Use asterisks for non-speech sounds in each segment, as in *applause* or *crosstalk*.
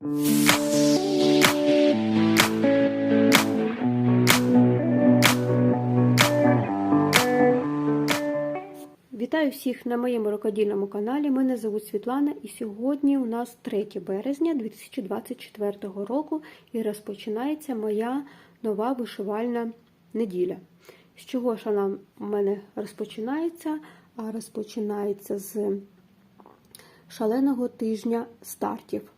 Вітаю всіх на моєму рукодільному каналі. Мене звуть Світлана, і сьогодні у нас 3 березня 2024 року і розпочинається моя нова вишивальна неділя. З чого ж вона в мене розпочинається? А розпочинається з шаленого тижня стартів.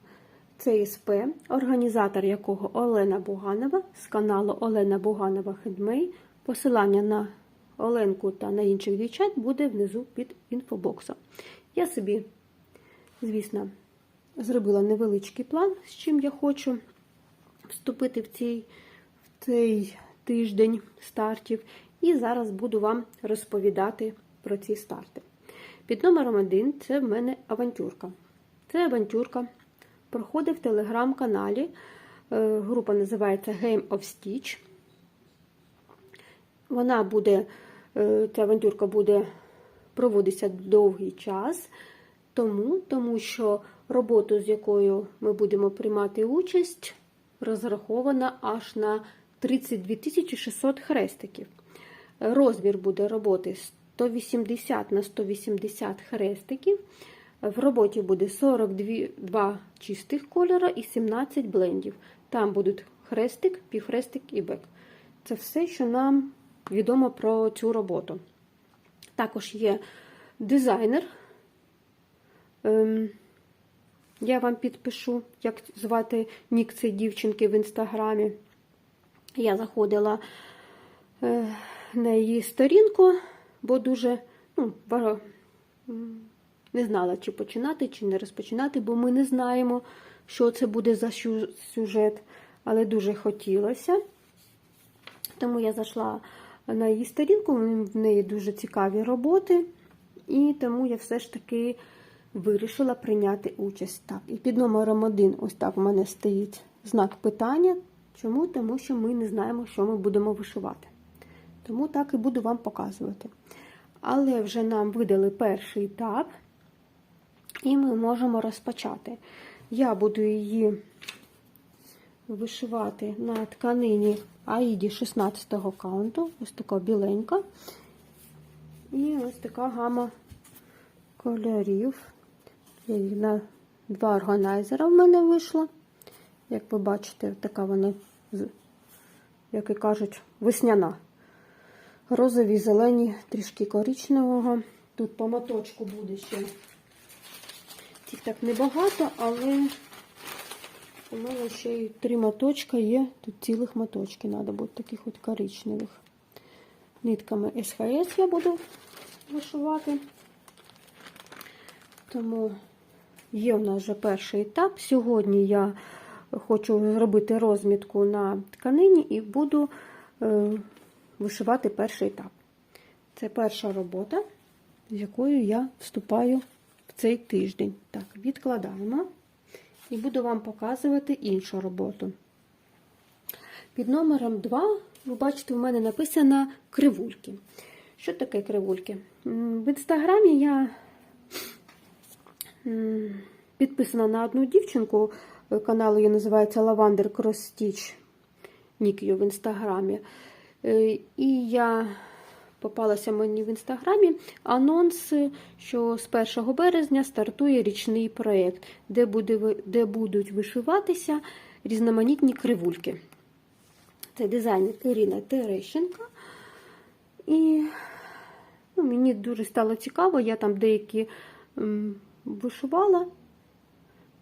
Це СП, організатор якого Олена Буганова з каналу Олена Буганова Хендмей. Посилання на Оленку та на інших дівчат буде внизу під інфобоксом. Я собі, звісно, зробила невеличкий план, з чим я хочу вступити в цей, в цей тиждень стартів. І зараз буду вам розповідати про ці старти. Під номером один це в мене авантюрка. Це авантюрка проходить в телеграм-каналі. Е, Група називається Game of Stitch. Вона буде, е, ця авантюрка буде проводитися довгий час, тому, тому що роботу, з якою ми будемо приймати участь, розрахована аж на 32 600 хрестиків. Розмір буде роботи 180 на 180 хрестиків. В роботі буде 42 чистих кольора і 17 блендів. Там будуть хрестик, півхрестик і бек. Це все, що нам відомо про цю роботу. Також є дизайнер. Ем, я вам підпишу, як звати нік цієї дівчинки в інстаграмі. Я заходила е, на її сторінку, бо дуже ну, не знала, чи починати, чи не розпочинати, бо ми не знаємо, що це буде за сюжет, але дуже хотілося. Тому я зайшла на її сторінку, в неї дуже цікаві роботи, і тому я все ж таки вирішила прийняти участь. Так, І під номером один, ось так в мене стоїть знак питання. Чому? Тому що ми не знаємо, що ми будемо вишивати. Тому так і буду вам показувати. Але вже нам видали перший етап, і ми можемо розпочати. Я буду її вишивати на тканині Аїді 16 го каунту, ось така біленька. І ось така гама кольорів. На два органайзера в мене вийшла. Як ви бачите, така вона, як і кажуть, весняна. Розові, зелені, трішки коричневого. Тут по моточку буде ще. Цих так небагато, але у мене ще й три моточка є. Тут цілих моточки треба буде таких от коричневих. Нитками СХС я буду вишивати. Тому є у нас вже перший етап. Сьогодні я хочу зробити розмітку на тканині і буду е, вишивати перший етап. Це перша робота, з якою я вступаю в цей тиждень. Так, відкладаємо і буду вам показувати іншу роботу. Під номером 2, ви бачите, у мене написано кривульки. Що таке кривульки? В інстаграмі я підписана на одну дівчинку, канал її називається Cross Stitch, нік її в інстаграмі. Е, і я попалася мені в інстаграмі анонс, що з 1 березня стартує річний проєкт, де, буде, де будуть вишиватися різноманітні кривульки. Це дизайнер Ірина Терещенко. І ну, мені дуже стало цікаво, я там деякі м, вишивала.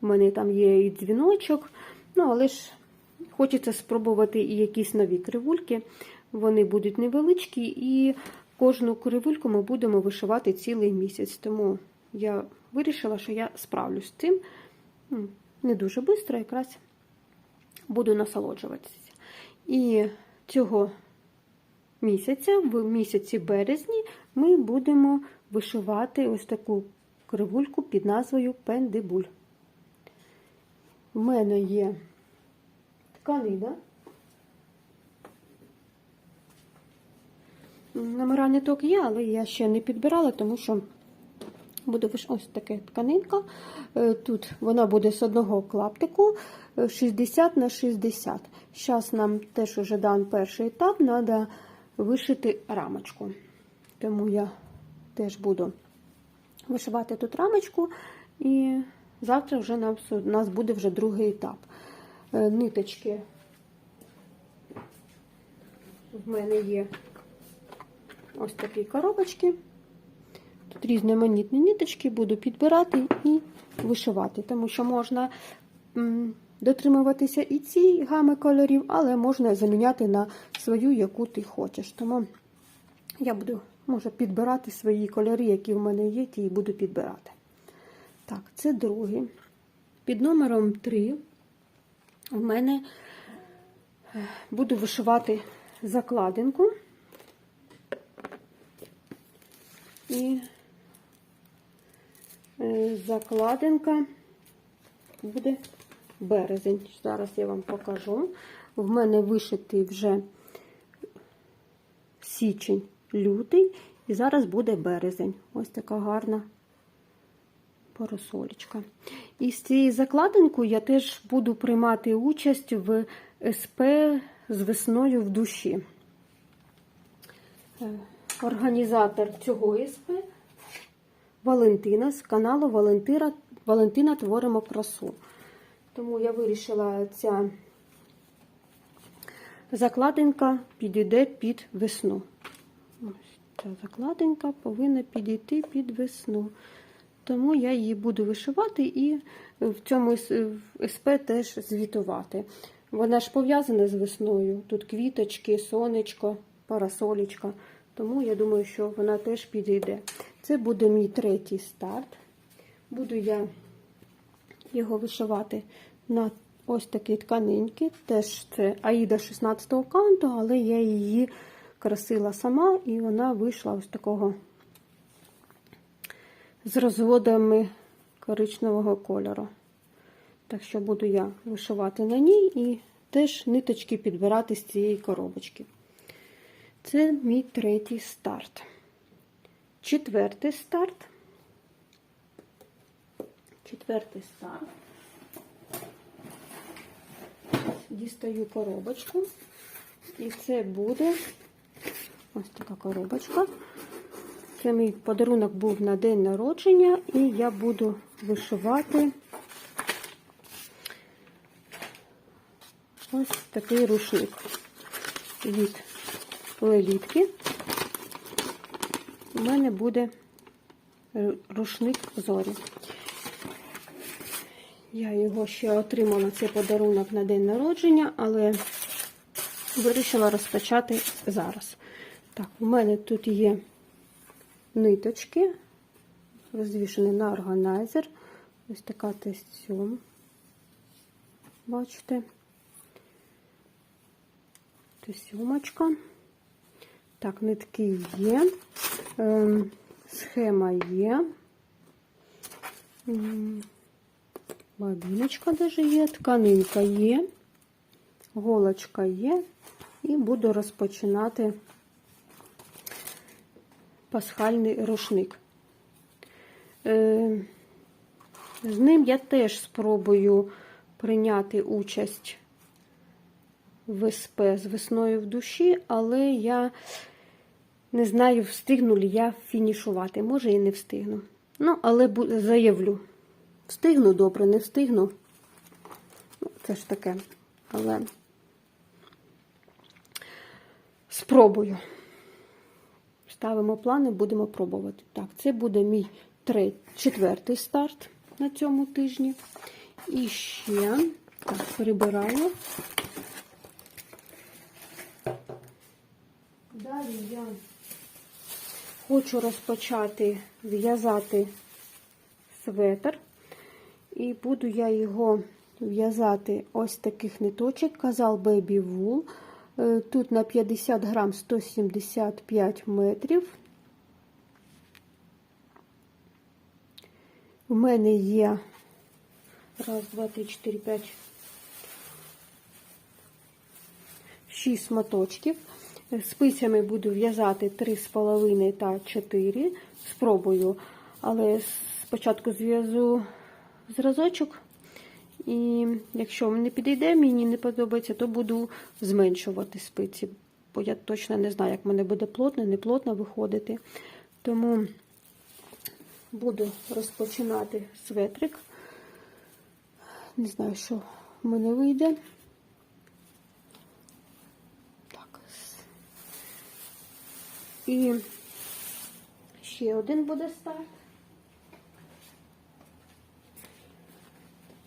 У мене там є і дзвіночок, ну, але ж хочеться спробувати і якісь нові кривульки. Вони будуть невеличкі, і кожну кривульку ми будемо вишивати цілий місяць. Тому я вирішила, що я справлюсь з цим. Не дуже швидко, якраз буду насолоджуватися. І цього місяця, в місяці березні, ми будемо вишивати ось таку кривульку під назвою Пендибуль. У мене є тканина. Номера ниток є, але я ще не підбирала, тому що Буде ось таке тканинка. Е, Тут вона буде з одного клаптику е, 60 на 60. Зараз нам теж уже дан перший етап, треба вишити рамочку. Тому я теж буду вишивати тут рамочку, і завтра вже нам, у нас буде вже другий етап. Е, Ниточки в мене є ось такі коробочки. Тут різноманітні ниточки, буду підбирати і вишивати, тому що можна дотримуватися і цієї гами кольорів, але можна заміняти на свою, яку ти хочеш. Тому я буду, може, підбирати свої кольори, які в мене є, ті і буду підбирати. Так, це другий. Під номером 3 в мене е, буду вишивати закладинку. І е, закладинка буде березень. Зараз я вам покажу. В мене вишитий вже січень, лютий, і зараз буде березень. Ось така гарна парасолечка. І з цією закладинкою я теж буду приймати участь в СП з весною в душі. Організатор цього СП Валентина з каналу Валентира, Валентина Творимо красу. Тому я вирішила, ця закладинка підійде під весну. Ось ця закладинка повинна підійти під весну. Тому я її буду вишивати і в цьому СП теж звітувати. Вона ж пов'язана з весною. Тут квіточки, сонечко, парасолечка. Тому я думаю, що вона теж підійде. Це буде мій третій старт. Буду я його вишивати на ось такі тканинки. Теж це Аїда 16-го канту, але я її красила сама, і вона вийшла ось такого з розводами коричневого кольору. Так що буду я вишивати на ній і теж ниточки підбирати з цієї коробочки. Це мій третій старт. Четвертий старт. Четвертий старт. Дістаю коробочку. І це буде ось така коробочка. Це мій подарунок був на день народження, і я буду вишивати ось такий рушник від лелітки. У мене буде рушник зорі. Я його ще отримала цей подарунок на день народження, але вирішила розпочати зараз. Так, у мене тут є ниточки, розвішені на органайзер. Ось така тестюм. Бачите? Тесюмочка. Так, нитки є, ем, схема є. Бабіночка даже є, тканинка є, голочка є, і буду розпочинати пасхальний рушник. Е, З ним я теж спробую прийняти участь в з весною в душі, але я не знаю, встигну ли я фінішувати. Може і не встигну. Ну, але заявлю. Встигну добре, не встигну. Ну, це ж таке. Але спробую. Ставимо плани, будемо пробувати. Так, це буде мій третій, четвертий старт на цьому тижні. І ще так, перебираю. Далі я хочу розпочати в'язати светр. І буду я його в'язати ось таких ниточок. Казал Baby Wool. Е, Тут на 50 грам 175 метрів. У мене є раз, два, три, чотири, п'ять, шість моточків. Спицями буду в'язати 3,5 та 4. Спробую. Але спочатку зв'язу зразочок. І якщо не підійде, мені не подобається, то буду зменшувати спиці. Бо я точно не знаю, як мене буде плотно, не плотно виходити. Тому буду розпочинати светрик. Не знаю, що в мене вийде. І ще один буде старт.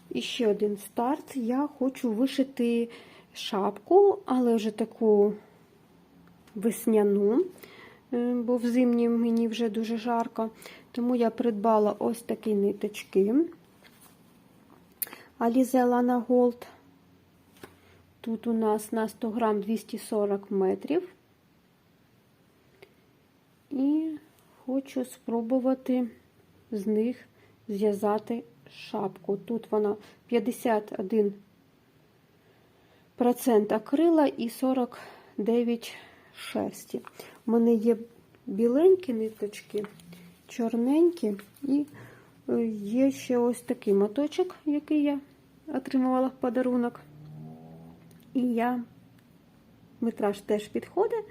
І ще один старт. Я хочу вишити шапку, але вже таку весняну, е, бо в зимні мені вже дуже жарко. Тому я придбала ось такі ниточки. Alize Lana Gold. Тут у нас на 100 грам 240 метрів. І хочу спробувати з них зв'язати шапку. Тут вона 51% акрила і 49 шерсті. У мене є біленькі ниточки, чорненькі, і е, є ще ось такий моточок, який я отримувала в подарунок. І я метраж теж підходить,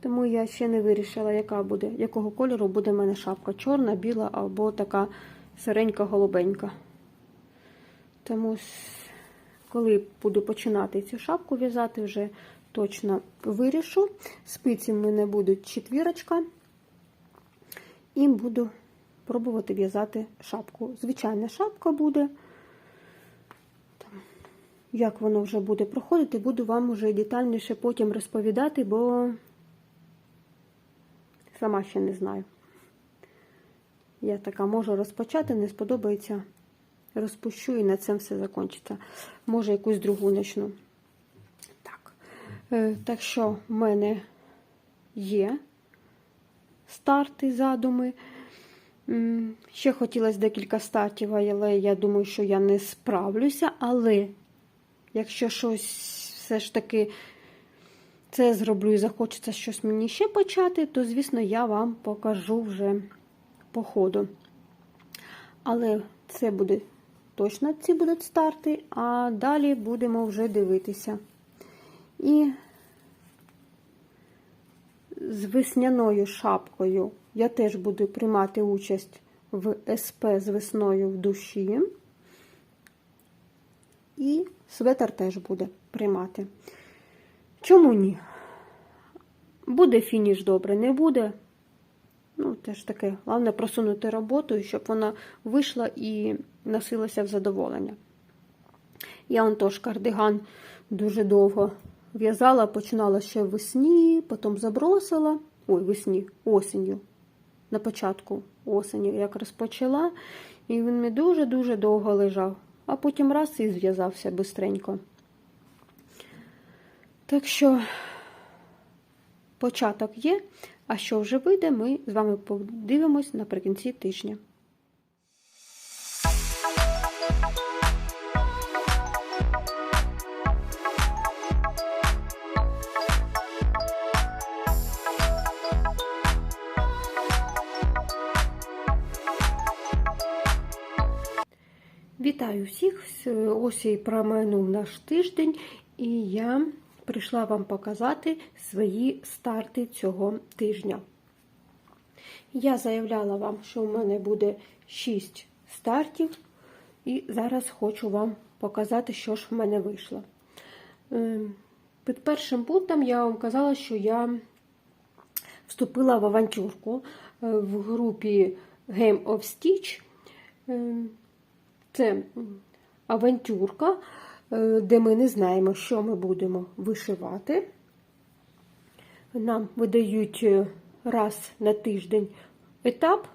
тому я ще не вирішила, яка буде, якого кольору буде в мене шапка. Чорна, біла або така сиренька голубенька. Тому, коли буду починати цю шапку в'язати, вже точно вирішу. Спиці в мене будуть четвірочка. І буду пробувати в'язати шапку. Звичайна шапка буде. Як воно вже буде проходити, буду вам вже детальніше потім розповідати, бо сама ще не знаю. Я така можу розпочати, не сподобається, розпущу і на цим все закінчиться. Може, якусь другу почну. Так. Е, так що в мене є старти, задуми. Ще хотілося декілька стартів, але я думаю, що я не справлюся. Але якщо щось все ж таки це зроблю і захочеться щось мені ще почати, то, звісно, я вам покажу вже по ходу. Але це буде точно ці будуть старти, а далі будемо вже дивитися. І з весняною шапкою я теж буду приймати участь в СП з весною в душі. І светр теж буде приймати. Чому ні? Буде фініш добре, не буде. Ну, теж таке, головне просунути роботу, щоб вона вийшла і носилася в задоволення. Я он тож кардиган дуже довго в'язала, починала ще весні, потім забросила. Ой, весні, осінню. На початку осені, як розпочала, і він мені дуже-дуже довго лежав, а потім раз і зв'язався бистренько. Так що початок є, а що вже вийде, ми з вами подивимось наприкінці тижня. Вітаю всіх! Ось і промайнув наш тиждень, і я прийшла вам показати свої старти цього тижня. Я заявляла вам, що в мене буде 6 стартів, і зараз хочу вам показати, що ж в мене вийшло. Ем, під першим пунктом я вам казала, що я вступила в авантюрку е, в групі Game of Stitch. Ем, це авантюрка, де ми не знаємо, що ми будемо вишивати. Нам видають е, раз на тиждень етап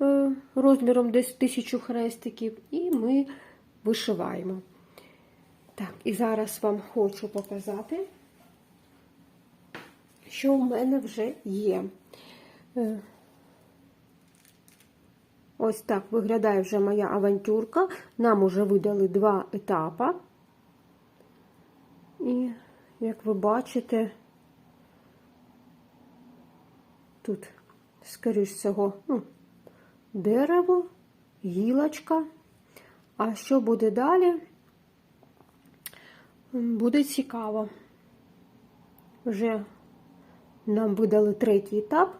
е, розміром десь тисячу хрестиків, і ми вишиваємо. Так, і зараз вам хочу показати, що в мене вже є. Ось так виглядає вже моя авантюрка. Нам уже видали два етапи. І, як ви бачите, тут, скоріш всього, ну, дерево, гілочка. А що буде далі? Буде цікаво. Вже нам видали третій етап,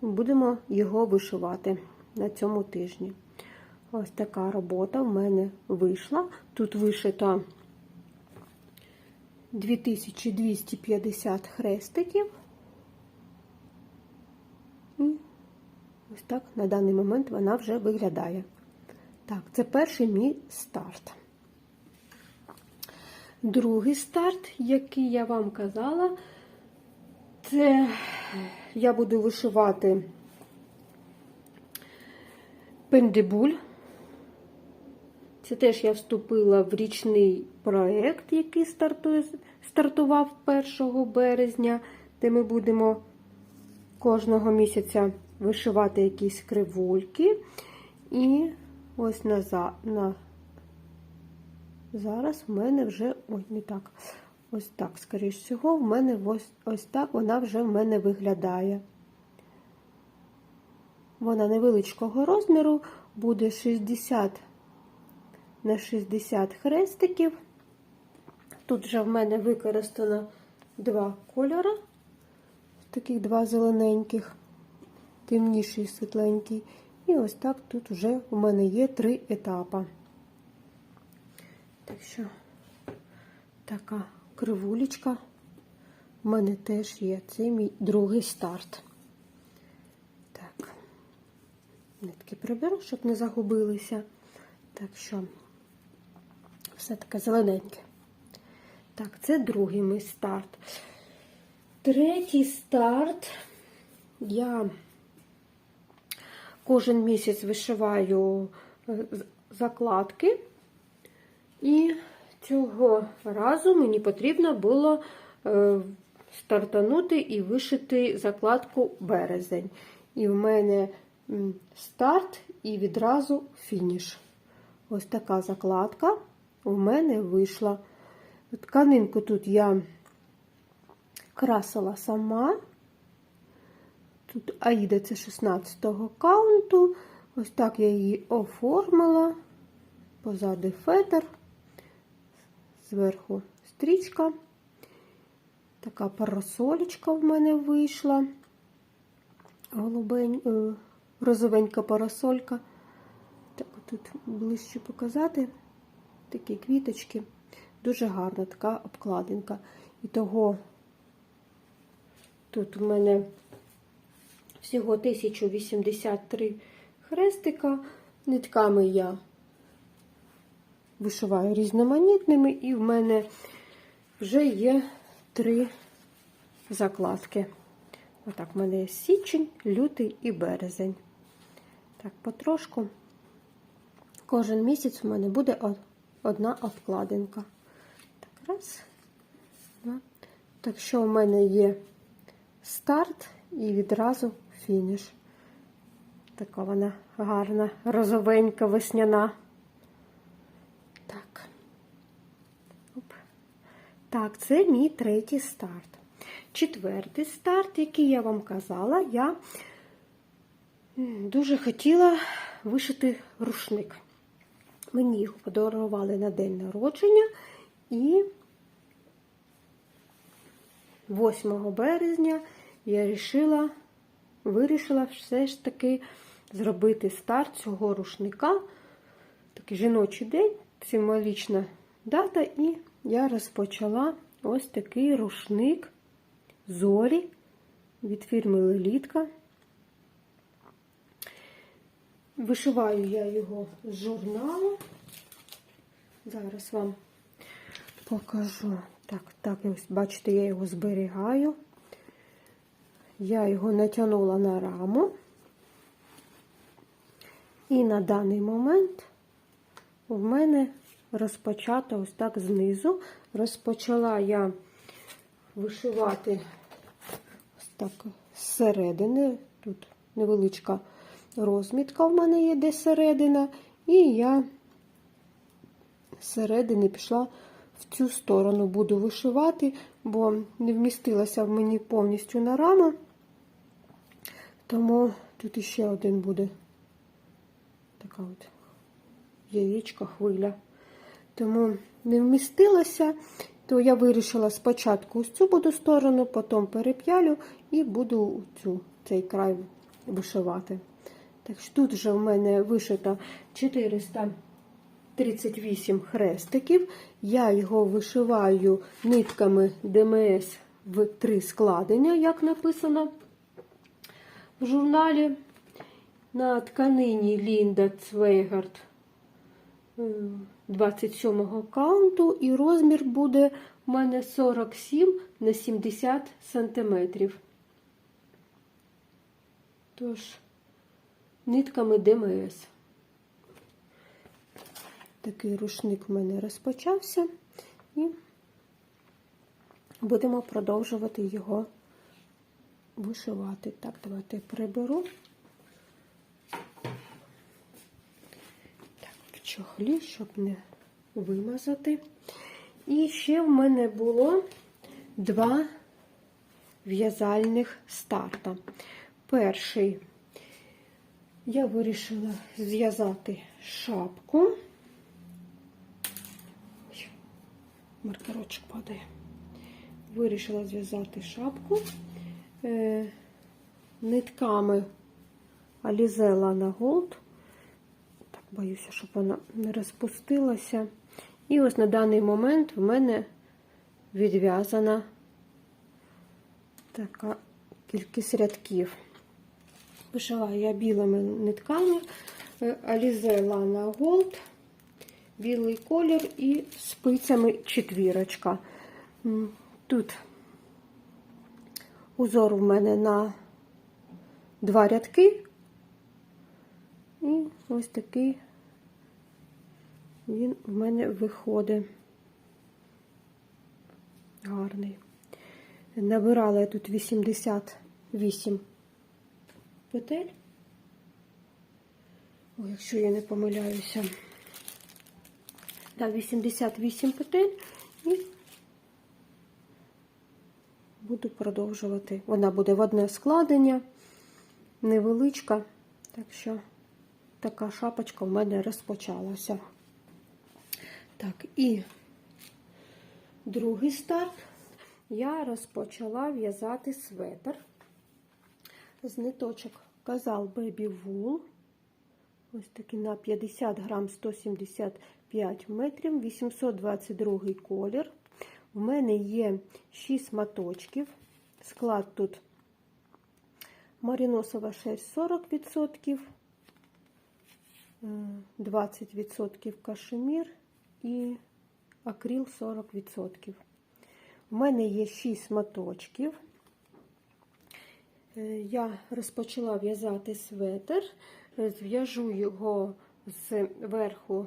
будемо його вишивати на цьому тижні. Ось така робота в мене вийшла. Тут вишито 2250 хрестиків. І ось так на даний момент вона вже виглядає. Так, це перший мій старт. Другий старт, який я вам казала, це я буду вишивати пендебуль. Це теж я вступила в річний проєкт, який стартує, стартував 1 березня, де ми будемо кожного місяця вишивати якісь кривульки. І ось на, на зараз в мене вже, ой, не так, ось так, скоріш всього, в мене ось, ось так вона вже в мене виглядає. Вона невеличкого розміру, буде 60 на 60 хрестиків. Тут вже в мене використано два кольори, таких два зелененьких, темніший світленький. І ось так тут вже у мене є три етапи. Так що така кривулечка в мене теж є. Це мій другий старт. Так, нитки приберу, щоб не загубилися. Так що, все таке зелененьке. Так, це другий мій старт. Третій старт я кожен місяць вишиваю е, закладки. І цього разу мені потрібно було е, стартанути і вишити закладку березень. І в мене старт і відразу фініш. Ось така закладка у мене вийшла. Тканинку тут я красила сама. Тут Аїда це 16-го каунту. Ось так я її оформила. Позади фетр зверху стрічка. Така парасолечка в мене вийшла. Голубень, е, розовенька парасолька. Так, тут ближче показати такі квіточки. Дуже гарна така обкладинка. І того тут у мене всього 1083 хрестика. Нитками я вишиваю різноманітними, і в мене вже є три закладки. Отак, в мене є січень, лютий і березень. Так, потрошку. Кожен місяць у мене буде одна обкладинка. Так, раз, два. Так що у мене є старт і відразу фініш. Така вона гарна, розовенька, весняна. Так. Оп. Так, це мій третій старт. Четвертий старт, який я вам казала, я дуже хотіла вишити рушник. Мені його подарували на день народження і 8 березня я вирішила, вирішила все ж таки зробити старт цього рушника. Такий жіночий день, символічна дата, і я розпочала ось такий рушник зорі від фірми Лелітка. Вишиваю я його з журналу. Зараз вам покажу. Так, так, бачите, я його зберігаю. Я його натягнула на раму. І на даний момент у мене розпочато ось так знизу. Розпочала я вишивати ось так зсередини. Тут невеличка розмітка в мене є десь середина, і я зсередини пішла в цю сторону, буду вишивати, бо не вмістилася в мені повністю на раму, тому тут іще один буде така от яєчко, хвиля. Тому не вмістилася, то я вирішила спочатку ось цю буду сторону, потім переп'ялю і буду цю, цей край вишивати. Так що тут вже в мене вишито 438 хрестиків. Я його вишиваю нитками ДМС в три складення, як написано в журналі. На тканині Лінда Цвейгард 27-го каунту, і розмір буде у мене 47 на 70 сантиметрів. Тож, нитками ДМС. Такий рушник в мене розпочався, і будемо продовжувати його вишивати. Так, давайте приберу. Так, в чохлі, щоб не вимазати. І ще в мене було два в'язальних старта. Перший я вирішила зв'язати шапку. Маркерочок падає. Вирішила зв'язати шапку е, нитками Alize Lana Gold. Так, боюся, щоб вона не розпустилася. І ось на даний момент в мене відв'язана така кількість рядків. Вишиваю я білими нитками Alize Lana Gold, білий колір і спицями четвірочка. Тут узор в мене на два рядки. І ось такий він в мене виходить гарний. Набирала я тут 88 петель. О, якщо я не помиляюся. Так, 88 петель і буду продовжувати. Вона буде в одне складення, невеличка, так що така шапочка в мене розпочалася. Так, і другий старт я розпочала в'язати светр з ниточок Казал Baby Wool. Ось такий на 50 грам 175 метрів, 822 колір. В мене є 6 моточків. Склад тут маріносова шерсть 40%, 20% кашемір і акрил 40%. У мене є 6 моточків. Е, Я розпочала в'язати светр, Е, зв'яжу його з верху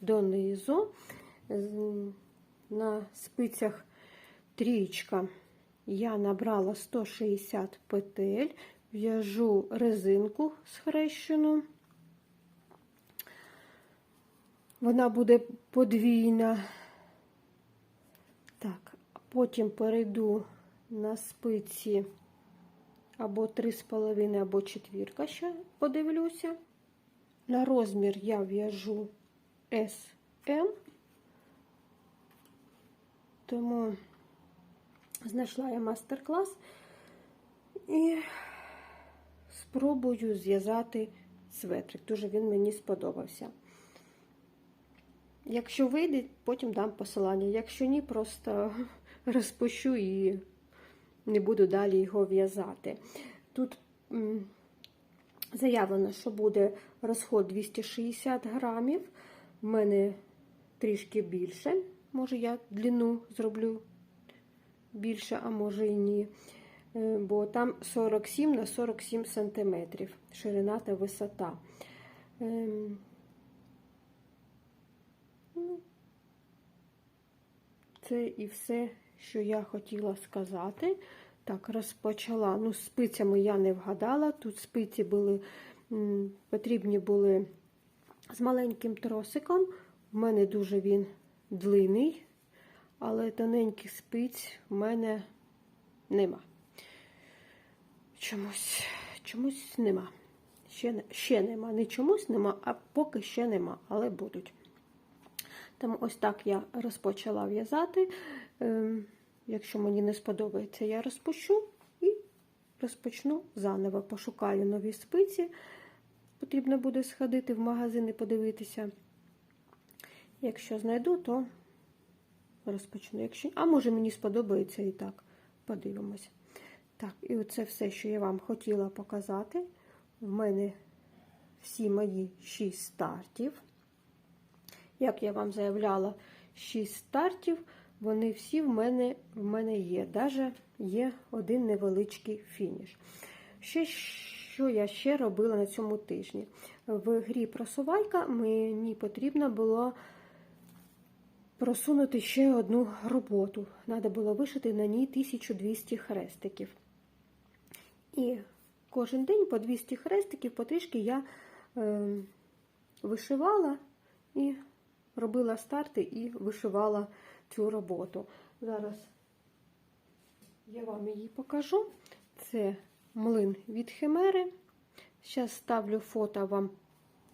донизу. На спицях трічка я набрала 160 петель, в'яжу резинку схрещену. Вона буде подвійна. Так, потім перейду на спиці або 3,5, або четвірка, ще подивлюся. На розмір я в'яжу SM, тому знайшла я мастер-клас і спробую зв'язати светрик. Дуже він мені сподобався. Якщо вийде, потім дам посилання. Якщо ні, просто *laughs* розпущу і не буду далі його в'язати. Тут заявлено, що буде розход 260 грамів. У мене трішки більше. Може, я длину зроблю більше, а може і ні. Е, Бо там 47 на 47 сантиметрів ширина та висота. Ем, ну, Це і все, що я хотіла сказати. Так, розпочала. Ну, спицями я не вгадала. Тут спиці були, потрібні були з маленьким тросиком. У мене дуже він длинний, але тоненьких спиць в мене нема. Чомусь, чомусь нема. ще, ще нема. Не чомусь нема, а поки ще нема, але будуть. Тому ось так я розпочала в'язати. Ем, Якщо мені не сподобається, я розпущу і розпочну заново. Пошукаю нові спиці. Потрібно буде сходити в магазин і подивитися. Якщо знайду, то розпочну. Якщо... А може мені сподобається і так. Подивимось. Так, і оце все, що я вам хотіла показати. В мене всі мої 6 стартів. Як я вам заявляла, 6 стартів, вони всі в мене, в мене є. Даже є один невеличкий фініш. Ще, що я ще робила на цьому тижні? В грі просувайка мені потрібно було просунути ще одну роботу. Треба було вишити на ній 1200 хрестиків. І кожен день по 200 хрестиків потрішки я е, вишивала і робила старти і вишивала цю роботу. Зараз я вам її покажу. Це млин від химери. Зараз ставлю фото вам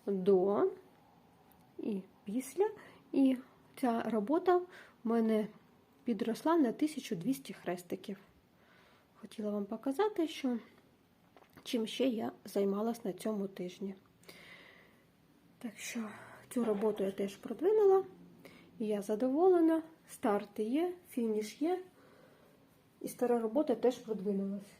до і після. І ця робота в мене підросла на 1200 хрестиків. Хотіла вам показати, що чим ще я займалась на цьому тижні. Так що цю роботу я теж продвинула, і я задоволена. Старти є, фініш є, і стара робота теж продвинулась.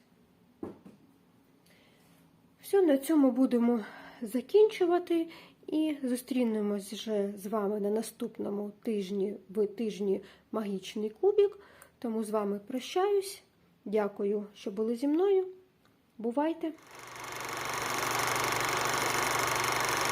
Все, на цьому будемо закінчувати і зустрінемось вже з вами на наступному тижні в тижні Магічний кубік. Тому з вами прощаюсь. Дякую, що були зі мною. Бувайте!